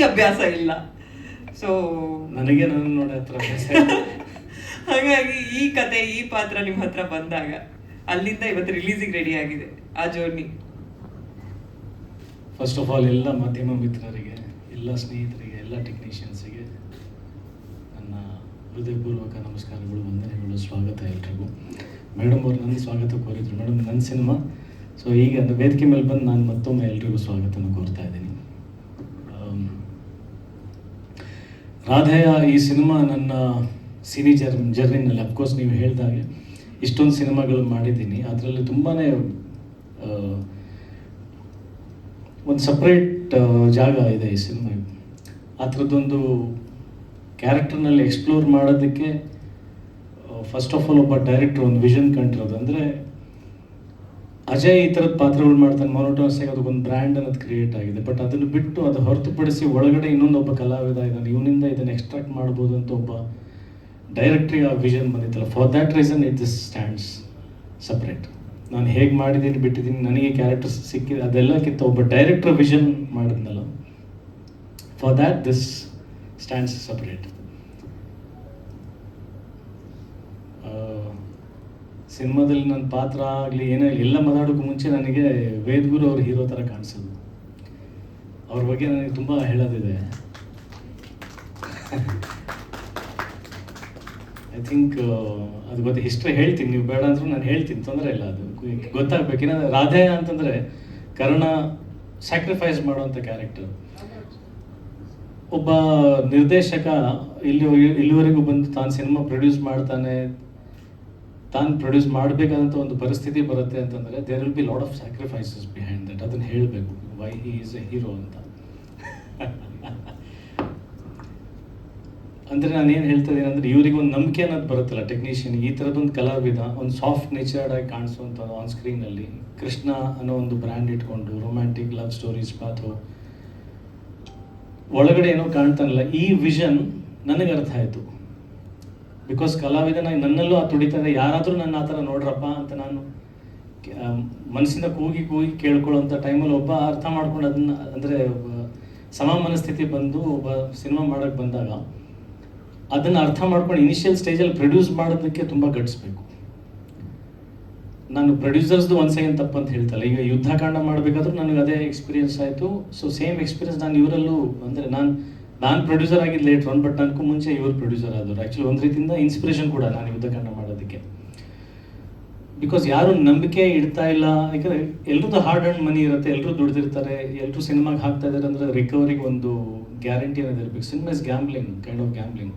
ಅಭ್ಯಾಸ ಇಲ್ಲ. ಸೊ ನನಗೆ ನನ್ನ ನೋಡಿ ಹತ್ರ ಹಾಗಾಗಿ ಈ ಕತೆ ಈ ಪಾತ್ರ ನಿಮ್ಮ ಹತ್ರ ಬಂದಾಗ ಅಲ್ಲಿಂದ ಇವತ್ತು ರಿಲೀಸಿಗೆ ರೆಡಿ ಆಗಿದೆ ಆ ಜರ್ನಿ ಫಸ್ಟ್ ಆಫ್ ಆಲ್ ಎಲ್ಲ ಮಾಧ್ಯಮ ಮಿತ್ರರಿಗೆ ಎಲ್ಲ ಸ್ನೇಹಿತರಿಗೆ ಎಲ್ಲ ಟೆಕ್ನಿಷಿಯನ್ಸಿಗೆ ನನ್ನ ಹೃದಯಪೂರ್ವಕ ನಮಸ್ಕಾರಗಳು ವಂದನೆಗಳು ಸ್ವಾಗತ ಎಲ್ರಿಗೂ. ಮೇಡಮ್ ಅವ್ರು ನನ್ನ ಸ್ವಾಗತ ಕೋರಿದ್ರು. ಮೇಡಮ್ ನನ್ನ ಸಿನಿಮಾ. ಸೊ ಈಗ ಅದು ವೇದಿಕೆ ಮೇಲೆ ಬಂದು ನಾನು ಮತ್ತೊಮ್ಮೆ ಎಲ್ರಿಗೂ ಸ್ವಾಗತನ ಕೋರ್ತಾ ಇದ್ದೀನಿ. ರಾಧೆಯ ಈ ಸಿನಿಮಾ ನನ್ನ ಸಿನಿ ಜರ್, ಜರ್ನಿನಲ್ಲಿ ಅಫ್ಕೋರ್ಸ್ ನೀವು ಹೇಳಿದಾಗೆ ಇಷ್ಟೊಂದು ಸಿನಿಮಾಗಳು ಮಾಡಿದ್ದೀನಿ. ಅದರಲ್ಲಿ ತುಂಬಾ ಒಂದು ಸಪ್ರೇಟ್ ಜಾಗ ಇದೆ ಈ ಸಿನಿಮಾ. ಆ ಥರದ್ದೊಂದು ಕ್ಯಾರೆಕ್ಟರ್ನಲ್ಲಿ ಎಕ್ಸ್ಪ್ಲೋರ್ ಮಾಡೋದಕ್ಕೆ ಫಸ್ಟ್ ಆಫ್ ಆಲ್ ಒಬ್ಬ ಡೈರೆಕ್ಟರ್ ಒಂದು ವಿಷನ್ ಕಂಡಿರೋದು. ಅಂದರೆ ಅಜಯ್ ಈ ಥರದ ಪಾತ್ರಗಳು ಮಾಡ್ತಾನೆ. ಮೊನೋಟೋಸ್ ಆಗಿ ಅದಕ್ಕೊಂದು ಬ್ರ್ಯಾಂಡ್ ಅನ್ನೋದು ಕ್ರಿಯೇಟ್ ಆಗಿದೆ. ಬಟ್ ಅದನ್ನು ಬಿಟ್ಟು ಅದು ಹೊರತುಪಡಿಸಿ ಒಳಗಡೆ ಇನ್ನೊಂದು ಒಬ್ಬ ಕಲಾವಿದ ಇದ್ದಾನೆ ಇವನಿಂದ ಇದನ್ನು ಎಕ್ಸ್ಟ್ರಾಕ್ಟ್ ಮಾಡ್ಬೋದು ಅಂತ ಒಬ್ಬ ಡೈರೆಕ್ಟ್ರಿಗೆ ಆ vision ಬಂದಿತ್ತಲ್ಲ. For that reason it this stands separate ನಾನು ಹೇಗೆ ಮಾಡಿದ್ದೀನಿ, ಬಿಟ್ಟಿದ್ದೀನಿ, ನನಗೆ ಕ್ಯಾರೆಕ್ಟರ್ಸ್ ಸಿಕ್ಕಿದೆ, ಅದೆಲ್ಲಕ್ಕಿಂತ ಒಬ್ಬ ಡೈರೆಕ್ಟರ್ ವಿಷನ್ ಮಾಡಿದ್ನಲ್ಲ. For that this stands separate ಸಿನಿಮಾದಲ್ಲಿ ನನ್ನ ಪಾತ್ರ ಆಗಲಿ, ಏನೇ ಎಲ್ಲ ಮಾತಾಡೋಕ್ಕೂ ಮುಂಚೆ ನನಗೆ ವೇದ್ಗುರು ಅವ್ರ ಹೀರೋ ಥರ ಕಾಣಿಸೋದು. ಅವ್ರ ಬಗ್ಗೆ ನನಗೆ ತುಂಬ ಹೇಳೋದಿದೆ. ಐ ಥಿಂಕ್ ಅದು ಗೊತ್ತ ಹಿಸ್ಟ್ರಿ ಹೇಳ್ತೀನಿ, ನೀವು ಬೇಡ ಅಂದ್ರೂ ನಾನು ಹೇಳ್ತೀನಿ, ತೊಂದರೆ ಇಲ್ಲ ಅದು. ಗೊತ್ತಾಗ್ಬೇಕು ಏನಂದ್ರೆ ರಾಧೆ ಅಂತಂದರೆ ಕರ್ಣ ಸ್ಯಾಕ್ರಿಫೈಸ್ ಮಾಡುವಂಥ ಕ್ಯಾರೆಕ್ಟರ್ ಒಬ್ಬ ನಿರ್ದೇಶಕ ಇಲ್ಲಿ ಇಲ್ಲಿವರೆಗೂ ಬಂದು ತಾನು ಸಿನಿಮಾ ಪ್ರೊಡ್ಯೂಸ್ ಮಾಡ್ತಾನೆ ತಾನು ಪ್ರೊಡ್ಯೂಸ್ ಮಾಡಬೇಕಾದಂಥ ಒಂದು ಪರಿಸ್ಥಿತಿ ಬರುತ್ತೆ ಅಂತಂದರೆ there will be lot of sacrifices behind that ಅದನ್ನು ಹೇಳಬೇಕು. Why he is a hero ಅಂತ. ಅಂದರೆ ನಾನು ಏನು ಹೇಳ್ತಾ ಇದ್ದೀನಿ ಅಂದರೆ ಇವರಿಗೆ ಒಂದು ನಂಬಿಕೆ ಅನ್ನೋದು ಬರುತ್ತಲ್ಲ ಟೆಕ್ನಿಷಿಯನ್ ಈ ಥರದೊಂದು ಕಲಾವಿದ ಒಂದು ಸಾಫ್ಟ್ ನೇಚರ್ಡ್ ಆಗಿ ಕಾಣಿಸುವಂಥ ಆನ್ ಸ್ಕ್ರೀನಲ್ಲಿ ಕೃಷ್ಣ ಅನ್ನೋ ಒಂದು ಬ್ರ್ಯಾಂಡ್ ಇಟ್ಕೊಂಡು ರೊಮ್ಯಾಂಟಿಕ್ ಲವ್ ಸ್ಟೋರೀಸ್ ಪಾತ್ರ. ಒಳಗಡೆ ಏನೋ ಕಾಣ್ತಾನಲ್ಲ, ಈ ವಿಷನ್ ನನಗೆ ಅರ್ಥ ಆಯಿತು. ಬಿಕಾಸ್ ಕಲಾವಿದನ ನನ್ನಲ್ಲೂ ಆ ತುಡಿತದೆ ಯಾರಾದರೂ ನನ್ನ ಆ ಥರ ನೋಡ್ರಪ್ಪ ಅಂತ ನಾನು ಮನಸ್ಸಿನ ಕೂಗಿ ಕೂಗಿ ಕೇಳ್ಕೊಳ್ಳೋಂಥ ಟೈಮಲ್ಲಿ ಒಬ್ಬ ಅರ್ಥ ಮಾಡ್ಕೊಂಡು ಅದನ್ನ, ಅಂದರೆ, ಸಮ ಮನಸ್ಥಿತಿ ಬಂದು ಒಬ್ಬ ಸಿನಿಮಾ ಮಾಡೋಕ್ಕೆ ಬಂದಾಗ, ಅದನ್ನು ಅರ್ಥ ಮಾಡ್ಕೊಂಡು ಇನಿಷಿಯಲ್ ಸ್ಟೇಜಲ್ಲಿ ಪ್ರೊಡ್ಯೂಸ್ ಮಾಡೋದಕ್ಕೆ ತುಂಬ ಗಟ್ಟಿಸ್ಬೇಕು ನಾನು ಪ್ರೊಡ್ಯೂಸರ್ಸ್ದು ಸೆಕೆಂಡ್ ತಪ್ಪು ಅಂತ ಹೇಳ್ತಲ್ಲ, ಈಗ ಯುದ್ಧಕಾಂಡ ಮಾಡಬೇಕಾದ್ರೂ ನನಗೆ ಅದೇ ಎಕ್ಸ್ಪೀರಿಯನ್ಸ್ ಆಯಿತು. ಸೊ ಸೇಮ್ ಎಕ್ಸ್ಪೀರಿಯನ್ಸ್ ನಾನು ಇವರಲ್ಲೂ, ಅಂದರೆ ನಾನು ನಾನು ಪ್ರೊಡ್ಯೂಸರ್ ಆಗಿದ್ದು ಲೇಟ್ ಒನ್ ಬಟ್ ನನಗೂ ಮುಂಚೆ ಇವರು ಪ್ರೊಡ್ಯೂಸರ್ ಆದರು ಆ್ಯಕ್ಚುಲಿ ಒಂದು ರೀತಿಯಿಂದ ಇನ್ಸ್ಪಿರೇಷನ್ ಕೂಡ ನಾನು ಯುದ್ಧಕಾಂಡ ಮಾಡೋದಕ್ಕೆ. ಬಿಕಾಸ್ ಯಾರು ನಂಬಿಕೆ ಇಡ್ತಾ ಇಲ್ಲ, ಯಾಕಂದರೆ ಎಲ್ರದ್ದು ಹಾರ್ಡ್ ಅಂಡ್ ಮನಿ ಇರುತ್ತೆ ಎಲ್ಲರೂ ದುಡ್ದಿರ್ತಾರೆ ಎಲ್ಲರೂ ಸಿನಿಮಾಗೆ ಹಾಕ್ತಾ ಇದ್ದಾರೆ ಅಂದರೆ ರಿಕವರಿಗೆ ಒಂದು ಗ್ಯಾರಂಟಿ ಅನ್ನೋದು ಇರಬೇಕು. Cinema is gambling kind of gambling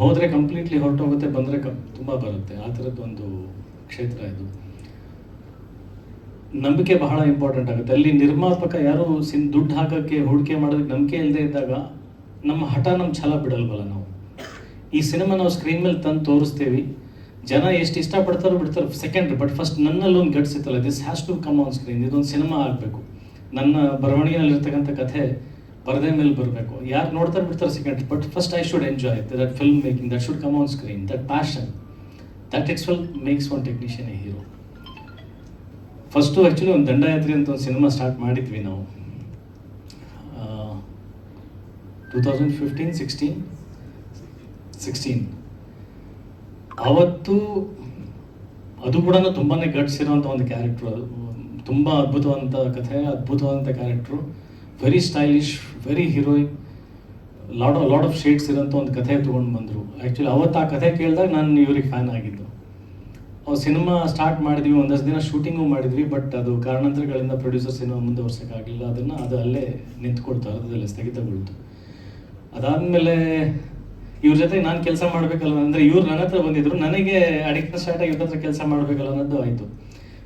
ಹೋದರೆ ಕಂಪ್ಲೀಟ್ಲಿ ಹೊರಟೋಗುತ್ತೆ, ಬಂದರೆ ಕಮ್ ತುಂಬ ಬರುತ್ತೆ. ಆ ಥರದ್ದು ಒಂದು ಕ್ಷೇತ್ರ ಇದು. ನಂಬಿಕೆ ಬಹಳ ಇಂಪಾರ್ಟೆಂಟ್ ಆಗುತ್ತೆ. ಅಲ್ಲಿ ನಿರ್ಮಾಪಕ ಯಾರು ಸಿನ್, ದುಡ್ಡು ಹಾಕೋಕ್ಕೆ ಹೂಡಿಕೆ ಮಾಡೋದಕ್ಕೆ ನಂಬಿಕೆ ಇಲ್ಲದೆ ಇದ್ದಾಗ ನಮ್ಮ ಹಠ ನಮ್ಮ ಛಲ ಬಿಡಲ್ವಲ್ಲ ನಾವು. ಈ ಸಿನಿಮಾ ನಾವು ಸ್ಕ್ರೀನ್ ಮೇಲೆ ತಂದು ತೋರಿಸ್ತೀವಿ. ಜನ ಎಷ್ಟು ಇಷ್ಟಪಡ್ತಾರೋ ಬಿಡ್ತಾರೋ ಸೆಕೆಂಡ್ರಿ ಬಟ್ ಫಸ್ಟ್ ನನ್ನಲ್ಲಿ ಒಂದು ಗಟ್ಸಿತ್ತಲ್ಲ this has to come on screen ಇದೊಂದು ಸಿನಿಮಾ ಆಗಬೇಕು. ನನ್ನ ಬರವಣಿಗೆಯಲ್ಲಿರ್ತಕ್ಕಂಥ ಕಥೆ ಪರದೆ ಮೇಲೆ ಬರಬೇಕು. ಯಾರು ನೋಡ್ತಾರೆ ಬಿಡ್ತಾರೆ second but first I should enjoy that film making that should come on screen that passion that it's well makes one technician a hero first actually ಒಂದು ದಂಡಯಾತ್ರೆ ಅಂತ ಒಂದು ಸಿನಿಮಾ ಸ್ಟಾರ್ಟ್ ಮಾಡಿದ್ವಿ ನಾವು. Two thousand fifteen sixteen sixteen ಅವತ್ತು ಅದು ಕೂಡ ತುಂಬಾ ಘಟಿಸಿರೋಂಥ ಒಂದು ಕ್ಯಾರೆಕ್ಟ್ರು ಅದು. ತುಂಬ ಅದ್ಭುತವಾದಂಥ ಕಥೆ ಅದ್ಭುತವಾದಂಥ character very stylish very heroic lot lot of shades ಇರೋಂಥ ಒಂದು ಕಥೆ ತೊಗೊಂಡು ಬಂದರು. ಆ್ಯಕ್ಚುಲಿ ಅವತ್ತು ಆ ಕಥೆ ಕೇಳಿದಾಗ ನಾನು ಇವ್ರಿಗೆ ಫ್ಯಾನ್ ಆಗಿದ್ದು. ಸಿನಿಮಾ ಸ್ಟಾರ್ಟ್ ಮಾಡಿದ್ವಿ, ಒಂದಷ್ಟು ದಿನ ಶೂಟಿಂಗು ಮಾಡಿದ್ವಿ, ಬಟ್ ಅದು ಕಾರಣಾಂತರಗಳಿಂದ ಪ್ರೊಡ್ಯೂಸರ್ ಸಿನಿಮಾ ಮುಂದುವರ್ಸೋಕ್ಕಾಗಲಿಲ್ಲ. ಅದನ್ನು ಅದು ಅಲ್ಲೇ ನಿಂತ್ಕೊಳ್ತು, ಅರ್ಧದಲ್ಲೇ ಸ್ಥಗಿತಗೊಳ್ತು. ಅದಾದಮೇಲೆ ಇವ್ರ ಜೊತೆ ನಾನು ಕೆಲಸ ಮಾಡಬೇಕಲ್ಲ, ಅಂದರೆ ಇವ್ರು ನನ್ನ ಹತ್ರ ಬಂದಿದ್ರು, ನನಗೆ ಅಡಿಕ್ಟ್ ಸ್ಟಾರ್ಟ್ ಆಗಿ ಇವ್ರ ಹತ್ರ ಕೆಲಸ ಮಾಡಬೇಕಲ್ಲ ಅನ್ನೋದು ಆಯಿತು.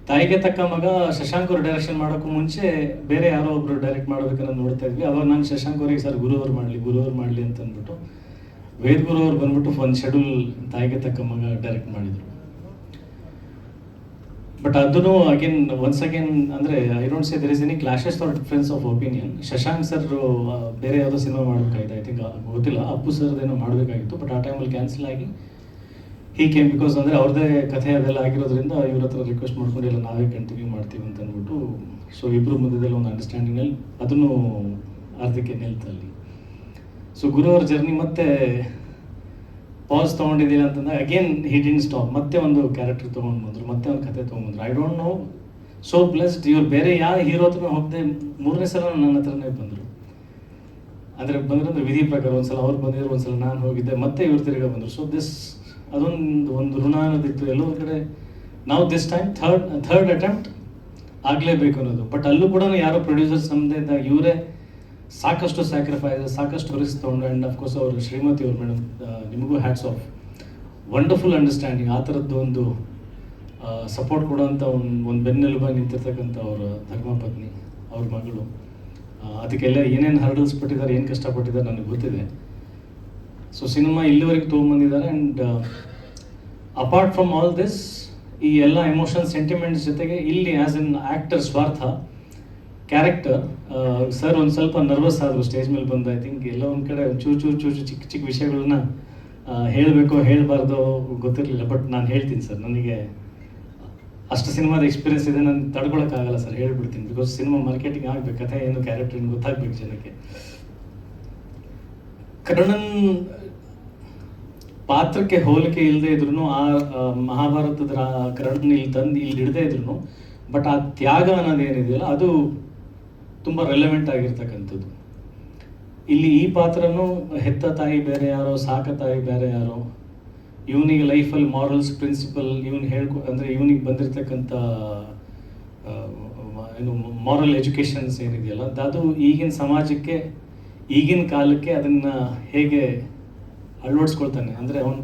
ತಾಯಿಗೆ ತಕ್ಕ ಮಗ ಶಶಾಂಕ್ ಅವ್ರು ಡೈರೆಕ್ಷನ್ ಮಾಡೋಕ್ಕೂ ಮುಂಚೆ ಬೇರೆ ಯಾರೋ ಒಬ್ರು ಡೈರೆಕ್ಟ್ ಮಾಡ್ಬೇಕನ್ನೋದು ನೋಡ್ತಾ ಇದ್ವಿ. ಅವಾಗ ನಾನು ಶಶಾಂಕ್ ಅವರಿಗೆ, ಸರ್ ಗುರುವರು ಮಾಡಲಿ ಗುರುವರು ಮಾಡಲಿ ಅಂತ ಅಂದ್ಬಿಟ್ಟು ವೇದ್ ಗುರು ಅವ್ರು ಬಂದ್ಬಿಟ್ಟು ಒಂದು ಶೆಡ್ಯೂಲ್ ತಾಯಿಗೆ ತಕ್ಕ ಮಗ ಡೈರೆಕ್ಟ್ ಮಾಡಿದರು. ಬಟ್ ಅದನ್ನು ಅಗೇನ್ ಒನ್ಸ್ ಅಗೇನ್ ಅಂದರೆ I don't say there is any clashes or difference of opinion Shashank sir ಬೇರೆ ಯಾವುದೋ ಸಿನಿಮಾ ಮಾಡಬೇಕಾಗಿತ್ತು ಐ ಥಿಂಕ್ ಗೊತ್ತಿಲ್ಲ. ಅಪ್ಪು ಸರ್ದೇನೋ ಮಾಡಬೇಕಾಗಿತ್ತು ಬಟ್ ಆ ಟೈಮಲ್ಲಿ ಕ್ಯಾನ್ಸಲ್ ಆಗಿ ಹೀಗೆ ಬಿಕಾಸ್ ಅಂದರೆ ಅವ್ರದ್ದೇ ಕಥೆ ಅದೆಲ್ಲ ಆಗಿರೋದ್ರಿಂದ ಇವ್ರ ಹತ್ರ ರಿಕ್ವೆಸ್ಟ್ ಮಾಡ್ಕೊಂಡು ಎಲ್ಲ ನಾವೇ ಕಂಟಿನ್ಯೂ ಮಾಡ್ತೀವಿ ಅಂತ ಅಂದ್ಬಿಟ್ಟು ಸೊ ಇಬ್ಬರು ಮಧ್ಯದಲ್ಲಿ ಒಂದು ಅಂಡರ್ಸ್ಟ್ಯಾಂಡಿಂಗಲ್ಲಿ ಅದನ್ನು ಅರ್ಧಕ್ಕೆ ನಿಲ್ತಲ್ಲಿ. ಸೊ ಗುರು ಅವ್ರ ಜರ್ನಿ ಮತ್ತೆ ಪಾಸ್ ತೊಗೊಂಡಿದ್ದೀನಿ ಅಂತಂದಾಗ ಅಗೇನ್ ಹಿ ಡಿನ್ ಸ್ಟಾಪ್ ಮತ್ತೆ ಒಂದು ಕ್ಯಾರೆಕ್ಟರ್ ತೊಗೊಂಡು ಬಂದರು, ಮತ್ತೆ ಒಂದು ಕತೆ ತೊಗೊಂಡ್ಬಂದ್ರು I don't know so blessed ಇವ್ರು ಬೇರೆ ಯಾವ ಹೀರೋ ಹತ್ರ ಹೋಗದೆ, ಮೂರನೇ ಸಲ ನನ್ನ ಹತ್ರನೇ ಬಂದರು. ಅಂದರೆ ಬಂದ್ರೆ ವಿಧಿ ಪ್ರಕಾರ ಒಂದ್ಸಲ ಅವ್ರು ಬಂದಿದ್ರು, ಒಂದ್ಸಲ ನಾನು ಹೋಗಿದ್ದೆ, ಮತ್ತೆ ಇವ್ರು ತಿರ್ಗಾ ಬಂದರು. ಸೊ ದಿಸ್ ಅದೊಂದು, ಒಂದು ಋಣ ಅನ್ನೋದಿತ್ತು ಎಲ್ಲೋ ಒಂದ್ ಕಡೆ ನಾವು this time third third attempt ಆಗಲೇಬೇಕು ಅನ್ನೋದು. ಬಟ್ ಅಲ್ಲೂ ಕೂಡ ಯಾರೋ ಪ್ರೊಡ್ಯೂಸರ್ಸ್ ನಮ್ಮದೇ ಇದ್ದಾಗ, ಇವರೇ ಸಾಕಷ್ಟು ಸ್ಯಾಕ್ರಿಫೈಸ್ ಸಾಕಷ್ಟು ರಿಸ್ಕ್ ತೊಗೊಂಡು ಆ್ಯಂಡ್ ಅಫ್ಕೋರ್ಸ್ ಅವರು ಶ್ರೀಮತಿ ಅವರು ಮೇಡಮ್ ನಿಮಗೂ ಹ್ಯಾಟ್ಸ್ ಆಫ್ ವಂಡರ್ಫುಲ್ ಅಂಡರ್ಸ್ಟ್ಯಾಂಡಿಂಗ್ ಆ ಥರದ್ದು ಒಂದು ಸಪೋರ್ಟ್ ಕೊಡೋಂಥ ಒಂದು ಒಂದು ಬೆನ್ನೆಲುಬಾಗಿ ನಿಂತಿರ್ತಕ್ಕಂಥ ಅವರ ಧರ್ಮಪತ್ನಿ ಅವ್ರ ಮಗಳು. ಅದಕ್ಕೆಲ್ಲ ಏನೇನು ಹರ್ಡಲ್ಸ್ ಪಟ್ಟಿದ್ದಾರೆ, ಏನು ಕಷ್ಟಪಟ್ಟಿದ್ದಾರೆ ನನಗೆ ಗೊತ್ತಿದೆ. ಸೊ ಸಿನಿಮಾ ಇಲ್ಲಿವರೆಗೆ ತೊಗೊಂಬಂದಿದ್ದಾರೆ and apart from all this ಈ ಎಲ್ಲ ಎಮೋಷನ್ ಸೆಂಟಿಮೆಂಟ್ಸ್ ಜೊತೆಗೆ ಇಲ್ಲಿ ಆ್ಯಸ್ ಎನ್ ಆ್ಯಕ್ಟರ್ ಸ್ವಾರ್ಥ ಕ್ಯಾರೆಕ್ಟರ್ ಸರ್ ಒಂದು ಸ್ವಲ್ಪ ನರ್ವಸ್ ಆದರು ಸ್ಟೇಜ್ ಮೇಲೆ ಬಂದು ಐ ಥಿಂಕ್ ಎಲ್ಲ ಒಂದು ಕಡೆ ಚೂರು ಚೂರು ಚೂರು, ಚಿಕ್ಕ ಚಿಕ್ಕ ವಿಷಯಗಳನ್ನ ಹೇಳಬೇಕು, ಹೇಳಬಾರ್ದು ಗೊತ್ತಿರಲಿಲ್ಲ ಬಟ್ ನಾನು ಹೇಳ್ತೀನಿ ಸರ್, ನನಗೆ ಅಷ್ಟು ಸಿನಿಮಾದ ಎಕ್ಸ್ಪೀರಿಯನ್ಸ್ ಇದೆ, ನಾನು ತಡ್ಕೊಳಕ್ಕಾಗಲ್ಲ ಸರ್, ಹೇಳ್ಬಿಡ್ತೀನಿ ಬಿಕಾಸ್ ಸಿನಿಮಾ ಮಾರ್ಕೆಟಿಂಗ್ ಆಗಬೇಕು, ಕಥೆ ಏನು ಕ್ಯಾರೆಕ್ಟರ್ ಗೊತ್ತಾಗ್ಬೇಕು ಜನಕ್ಕೆ. ಕರ್ಣನ್ ಪಾತ್ರಕ್ಕೆ ಹೋಲಿಕೆ ಇಲ್ಲದೆ ಇದ್ರು ಆ ಮಹಾಭಾರತದ ಕರ್ಣನ್ ಇಲ್ಲಿ ತಂದು, ಇಲ್ಲಿ ಹಿಡದೇ ಇದ್ರು ಬಟ್ ಆ ತ್ಯಾಗ ಅನ್ನೋದೇನಿದೆಯಲ್ಲ, ಅದು ತುಂಬ ರೆಲೆವೆಂಟ್ ಆಗಿರ್ತಕ್ಕಂಥದ್ದು. ಇಲ್ಲಿ ಈ ಪಾತ್ರನೂ ಹೆತ್ತ ತಾಯಿ ಬೇರೆ ಯಾರೋ, ಸಾಕ ತಾಯಿ ಬೇರೆ ಯಾರೋ, ಇವನಿಗೆ ಲೈಫಲ್ಲಿ ಮಾರಲ್ಸ್ ಪ್ರಿನ್ಸಿಪಲ್ ಇವನು ಹೇಳ್ಕೊ, ಅಂದರೆ ಇವನಿಗೆ ಬಂದಿರತಕ್ಕಂಥ ಏನು ಮಾರಲ್ ಎಜುಕೇಷನ್ಸ್ ಏನಿದೆಯಲ್ಲ, ಅದು ಈಗಿನ ಸಮಾಜಕ್ಕೆ, ಈಗಿನ ಕಾಲಕ್ಕೆ ಅದನ್ನು ಹೇಗೆ ಅಳವಡಿಸ್ಕೊಳ್ತಾನೆ. ಅಂದರೆ ಅವನ್,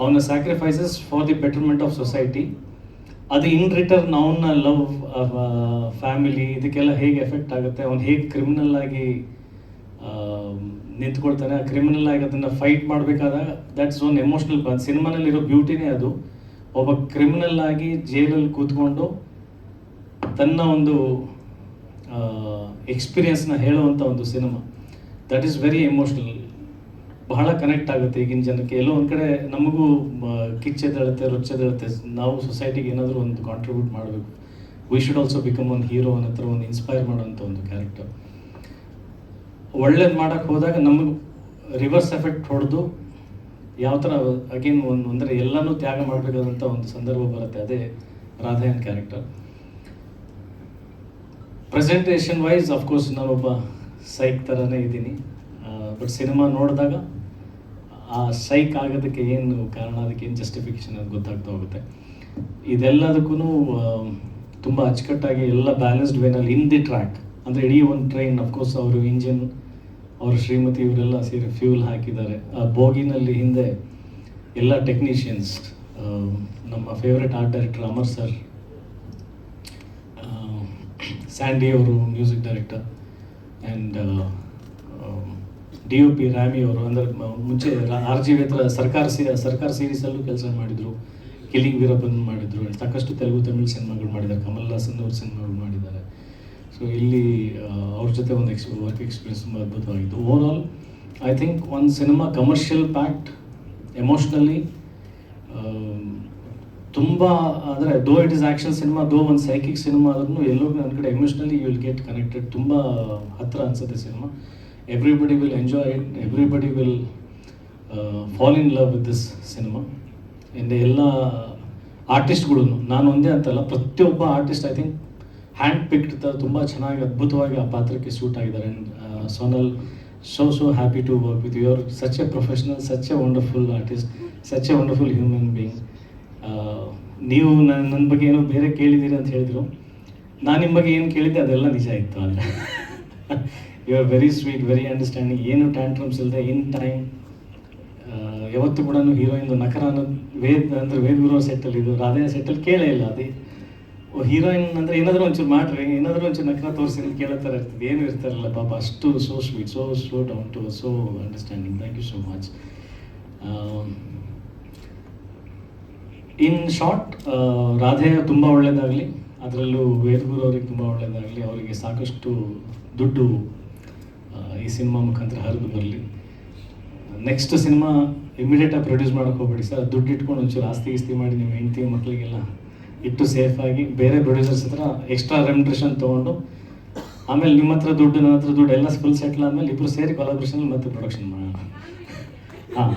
ಅವನ sacrifices for the betterment of society ಅದು ಇನ್ ರಿಟರ್ನ್ ಅವನ ಲವ್ ಫ್ಯಾಮಿಲಿ ಇದಕ್ಕೆಲ್ಲ ಹೇಗೆ ಎಫೆಕ್ಟ್ ಆಗುತ್ತೆ, ಅವ್ನು ಹೇಗೆ ಕ್ರಿಮಿನಲ್ ಆಗಿ ನಿಂತ್ಕೊಳ್ತಾನೆ, ಆ ಕ್ರಿಮಿನಲ್ ಆಗಿ ಅದನ್ನು ಫೈಟ್ ಮಾಡಬೇಕಾದಾಗ ದಟ್ಸ್ ಒನ್ ಎಮೋಷ್ನಲ್ ಬಂದ್ ಸಿನಿಮಾನಲ್ಲಿರೋ ಬ್ಯೂಟಿನೇ ಅದು. ಒಬ್ಬ ಕ್ರಿಮಿನಲ್ ಆಗಿ ಜೈಲಲ್ಲಿ ಕೂತ್ಕೊಂಡು ತನ್ನ ಒಂದು ಎಕ್ಸ್ಪೀರಿಯನ್ಸ್ನ ಹೇಳುವಂಥ ಒಂದು cinema. That is very emotional ಬಹಳ ಕನೆಕ್ಟ್ ಆಗುತ್ತೆ ಈಗಿನ ಜನಕ್ಕೆ. ಎಲ್ಲೋ ಒಂದು ಕಡೆ ನಮಗೂ ಕಿಚ್ಚೆದೇಳುತ್ತೆ ರೊಚ್ಚೆದೇಳುತ್ತೆ ನಾವು ಸೊಸೈಟಿಗೆ ಏನಾದರೂ ಒಂದು ಕಾಂಟ್ರಿಬ್ಯೂಟ್ ಮಾಡಬೇಕು. ವಿ ಶುಡ್ ಆಲ್ಸೋ ಬಿಕಮ್ ಒಂದು ಹೀರೋ ಅನ್ನ ಹತ್ರ ಒಂದು ಇನ್ಸ್ಪೈರ್ ಮಾಡೋಂಥ ಒಂದು ಕ್ಯಾರೆಕ್ಟರ್ ಒಳ್ಳೇದು ಮಾಡೋಕ್ಕೆ ಹೋದಾಗ ನಮಗೆ ರಿವರ್ಸ್ ಎಫೆಕ್ಟ್ ಹೊಡೆದು ಯಾವ ಥರ ಅಗೇನ್ ಒಂದು ಅಂದರೆ ಎಲ್ಲನೂ ತ್ಯಾಗ ಮಾಡಬೇಕಾದಂಥ ಒಂದು ಸಂದರ್ಭ ಬರುತ್ತೆ. ಅದೇ ರಾಧಾಯನ್ character presentation wise of course ನಾನೊಬ್ಬ ಸೈಕ್ ಥರನೇ ಇದ್ದೀನಿ. ಬಟ್ ಸಿನಿಮಾ ನೋಡಿದಾಗ ಆ ಸೈಕ್ ಆಗೋದಕ್ಕೆ ಏನು ಕಾರಣ? ಅದಕ್ಕೆ ಏನು ಜಸ್ಟಿಫಿಕೇಶನ್ ಅದು ಗೊತ್ತಾಗ್ತಾ ಹೋಗುತ್ತೆ. ಇದೆಲ್ಲದಕ್ಕೂ ತುಂಬ ಅಚ್ಚುಕಟ್ಟಾಗಿ ಎಲ್ಲ ಬ್ಯಾಲೆನ್ಸ್ಡ್ ವೇನಲ್ಲಿ ಇನ್ ದಿ ಟ್ರ್ಯಾಕ್ ಅಂದರೆ ಇಡೀ ಒಂದು ಟ್ರೈನ್ ಅಫ್ಕೋರ್ಸ್ ಅವರು ಇಂಜಿನ್ ಅವರು ಶ್ರೀಮತಿ ಇವರೆಲ್ಲ ಸೇರಿ ಫ್ಯೂಲ್ ಹಾಕಿದ್ದಾರೆ. ಆ ಬೋಗಿನಲ್ಲಿ ಹಿಂದೆ ಎಲ್ಲ ಟೆಕ್ನಿಷಿಯನ್ಸ್ ನಮ್ಮ favourite art director Amar sir Sandy ಅವರು music director and D U P, Rami ಅವರು ಅಂದರೆ ಮುಂಚೆ ಆರ್ ಜಿ ಹತ್ರ ಸರ್ಕಾರ ಸಿ ಸರ್ಕಾರ ಸೀರೀಸಲ್ಲೂ ಕೆಲಸ ಮಾಡಿದರು ಕಿಲಿಂಗ್ ವೀರಪ್ಪನ್ ಮಾಡಿದರು, ಸಾಕಷ್ಟು ತೆಲುಗು, ತಮಿಳು ಸಿನಿಮಾಗಳು ಮಾಡಿದ್ದಾರೆ ಕಮಲ್ ಹಾಸನ್ ಅವ್ರ ಸಿನಿಮಾಗಳು ಮಾಡಿದ್ದಾರೆ. ಸೊ ಇಲ್ಲಿ ಅವ್ರ ಜೊತೆ ಒಂದು ಎಕ್ಸ್ ವರ್ಕ್ ಎಕ್ಸ್ಪೀರಿಯನ್ಸ್ ತುಂಬ ಅದ್ಭುತವಾಗಿತ್ತು. ಓವರ್ ಆಲ್ ಐ ಥಿಂಕ್ ಒಂದು ಸಿನಿಮಾ ಕಮರ್ಷಿಯಲ್ ಪ್ಯಾಕ್ಟ್ ಎಮೋಷ್ನಲಿ ತುಂಬ ಅಂದರೆ though it is action cinema ದೋ ಒಂದು ಸೈಕಿಕ್ ಸಿನಿಮಾ ಆದ್ರೂ ಎಲ್ಲೋ ನನ್ನ ಕಡೆ emotionally you will get connected ತುಂಬ ಹತ್ತಿರ ಅನಿಸುತ್ತೆ cinema. Everybody will enjoy it everybody will fall in love with this cinema and ಎಲ್ಲ ಆರ್ಟಿಸ್ಟ್ಗಳು ನಾನು ಒಂದೇ ಅಂತಲ್ಲ, ಪ್ರತಿಯೊಬ್ಬ artist I think hand picked ತುಂಬ ಚೆನ್ನಾಗಿ, ಅದ್ಭುತವಾಗಿ ಆ ಪಾತ್ರಕ್ಕೆ ಸೂಟ್ ಆಗಿದ್ದಾರೆ. And Sonal so so happy to work with your such a professional such a wonderful artist such a wonderful human being ನೀವು ನನ್ನ ನನ್ನ ಬಗ್ಗೆ ಏನೋ ಬೇರೆ ಕೇಳಿದ್ದೀರಿ ಅಂತ ಹೇಳಿದ್ರು. ನಾನು ನಿಮ್ಮ ಬಗ್ಗೆ ಏನು ಕೇಳಿದ್ದೆ ಅದೆಲ್ಲ ನಿಜ ಇತ್ತು ಅಲ್ಲ you are very sweet very understanding ಏನು ಟ್ಯಾಂಟ್ರಮ್ಸ್ ಇಲ್ಲದೆ ಇನ್ ಟೈಮ್ ಯಾವತ್ತು ಕೂಡ ಹೀರೋಯಿನ್ ನಕರ ಅನ್ನೋದು ವೇದ್ ಅಂದರೆ ವೇದ್ ಗುರು ಸೆಟ್ಟಲ್ಲಿ ಇದು ರಾಧೆಯ ಸೆಟ್ಟಲ್ಲಿ ಕೇಳೇ ಇಲ್ಲ ಅದೇ. ಹೀರೋಯಿನ್ ಅಂದರೆ ಏನಾದರೂ ಒಂಚೂರು ಮಾಡ್ರಿ, ಏನಾದರೂ ಒಂಚೂರು ನಕರ ತೋರಿಸಿ ಕೇಳೋ ಥರ ಇರ್ತದೆ. ಏನು ಇರ್ತಾರಲ್ಲ ಪಾಪ, ಅಷ್ಟು so sweet so so down to so understanding thank you so much in short ರಾಧೆಯ ತುಂಬ ಒಳ್ಳೆಯದಾಗಲಿ ಅದರಲ್ಲೂ ವೇದಗುರು ಅವ್ರಿಗೆ ತುಂಬ ಒಳ್ಳೆಯದಾಗಲಿ ಅವರಿಗೆ ಸಾಕಷ್ಟು ದುಡ್ಡು ಈ ಸಿನಿಮಾ ಮುಖಾಂತರ ಹರಿದು ಬರಲಿ. ನೆಕ್ಸ್ಟ್ ಸಿನಿಮಾ ಇಮಿಡಿಯೇಟಾಗಿ ಪ್ರೊಡ್ಯೂಸ್ ಮಾಡೋಕೆ ಹೋಗ್ಬೇಡಿ ಸರ್. ದುಡ್ಡು ಇಟ್ಕೊಂಡು ಒಂಚೂರು ಆಸ್ತಿ ಗಿಸ್ತಿ ಮಾಡಿ ನಿಮ್ಮ ಹೆಂಡತಿ ಮಕ್ಕಳಿಗೆಲ್ಲ ಇಟ್ಟು ಸೇಫಾಗಿ ಬೇರೆ ಪ್ರೊಡ್ಯೂಸರ್ಸ್ ಹತ್ರ ಎಕ್ಸ್ಟ್ರಾ ರೆಮ್ಯುಟ್ರೇಷನ್ ತೊಗೊಂಡು ಆಮೇಲೆ ನಿಮ್ಮ ಹತ್ರ ದುಡ್ಡು, ನನ್ನ ಹತ್ರ ದುಡ್ಡು ಎಲ್ಲ ಫುಲ್ ಸೆಟ್ಲ್ ಆಮೇಲೆ ಇಬ್ಬರು ಸೇರಿ ಕೊಲಾಬ್ರೇಷನ್ ಮತ್ತೆ ಪ್ರೊಡಕ್ಷನ್ ಮಾಡೋಣ. ಹಾಂ.